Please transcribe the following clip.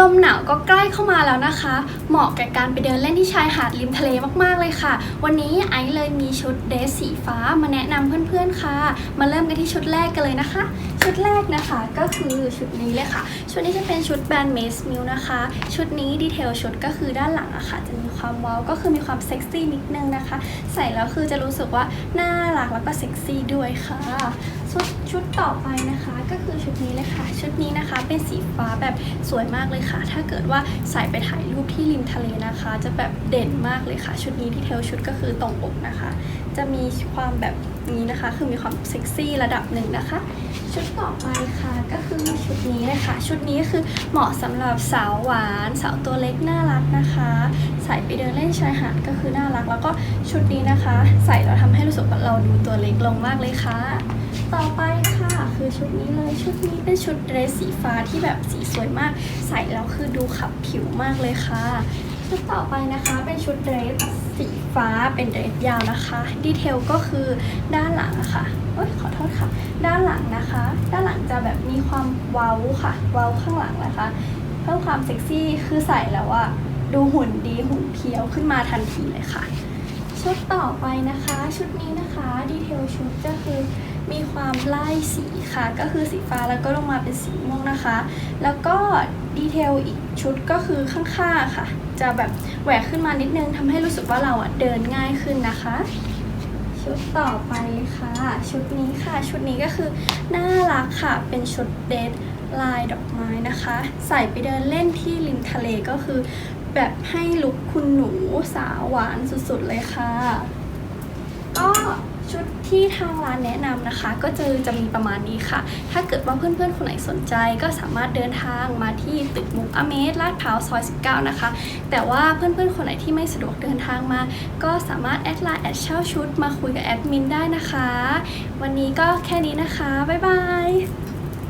ลมหนาวก็ใกล้เข้ามาแล้วนะคะ เหมาะแก่การไปเดินเล่นที่ชายหาดริมทะเลมากๆเลยค่ะ วันนี้ไอซ์เลยมีชุดเดรสสีฟ้ามาแนะนำเพื่อนๆค่ะ มาเริ่มกันที่ชุดแรกกันเลยนะคะ ชุดแรกนะคะก็คือชุดนี้เลยค่ะ ชุดนี้จะเป็นชุดแบรนด์เมสมิลนะคะ ชุดนี้ดีเทลชุดก็คือด้านหลังอะค่ะ จะมีความว้าวก็คือมีความเซ็กซี่นิดนึงนะคะ ใส่แล้วคือจะรู้สึกว่าน่ารักแล้วก็เซ็กซี่ด้วยค่ะ ชุดต่อไปนะคะก็คือชุดนี้เลยค่ะชุดนี้นะคะเป็นสีฟ้าแบบสวยมากเลยค่ะ ถ้าเกิดว่าใส่ไปถ่ายรูปที่ริมทะเลนะคะ จะแบบเด่นมากเลยค่ะ ชุดนี้ที่เทลชุดก็คือตรงอกนะคะ จะมีความแบบนี้นะคะ คือมีความเซ็กซี่ระดับหนึ่งนะคะ ชุดต่อไปค่ะก็คือชุดนี้เลยค่ะชุดนี้คือเหมาะสำหรับสาวหวานสาวตัวเล็กน่ารักนะคะ ใส่ไปเดินเล่นชายหาดก็คือน่ารัก แล้วก็ชุดนี้นะคะ ใส่แล้วทำให้รู้สึกว่าเราดูตัวเล็กลงมากเลยค่ะ ต่อไปค่ะ คือชุดนี้เลยชุดนี้เป็นชุดเดรสสีฟ้าที่แบบสีสวยมาก ใส่แล้วคือดูขับผิวมากเลยค่ะ ชุดต่อไปนะคะเป็นชุดเดรสสีฟ้าเป็นเดรสยาวนะคะ ดีเทลก็คือด้านหลังอะค่ะเอ้ยขอโทษค่ะ ด้านหลังนะคะ ด้านหลังจะแบบมีความเว้าค่ะ เว้าข้างหลังนะคะเพิ่มความเซ็กซี่คือใส่แล้วอะดูหุ่นดีหุ่นเพียวขึ้นมาทันทีเลยค่ะ ชุดต่อไปนะคะ ชุดนี้นะคะดีเทลชุดก็คือมีความไล่สีค่ะ ก็คือสีฟ้าแล้วก็ลงมาเป็นสีม่วงนะคะ แล้วก็ดีเทลอีกชุดก็คือข้างๆค่ะ จะแบบแหวกขึ้นมานิดนึงทำให้รู้สึกว่าเราอะเดินง่ายขึ้นนะคะ ชุดต่อไปค่ะ ชุดนี้ค่ะ ชุดนี้ก็คือน่ารักค่ะ เป็นชุดเดทลายดอกไม้นะคะ ใส่ไปเดินเล่นที่ริมทะเลก็คือ แบบให้ลุคคุณหนูสาวหวานสุดๆเลยค่ะ ก็ชุดที่ทางร้านแนะนำนะคะ ก็จะจะมีประมาณนี้ค่ะ ถ้าเกิดว่าเพื่อนๆ คนไหนสนใจก็สามารถเดินทางมาที่ตึกมุกอเมสลาดพร้าวซอย 19 นะคะ แต่ว่าเพื่อนๆ คนไหนที่ไม่สะดวกเดินทางมา ก็สามารถแอดไลน์แอดเช่าชุดมาคุยกับแอดมินได้นะคะ วันนี้ก็แค่นี้นะคะ บ๊ายบาย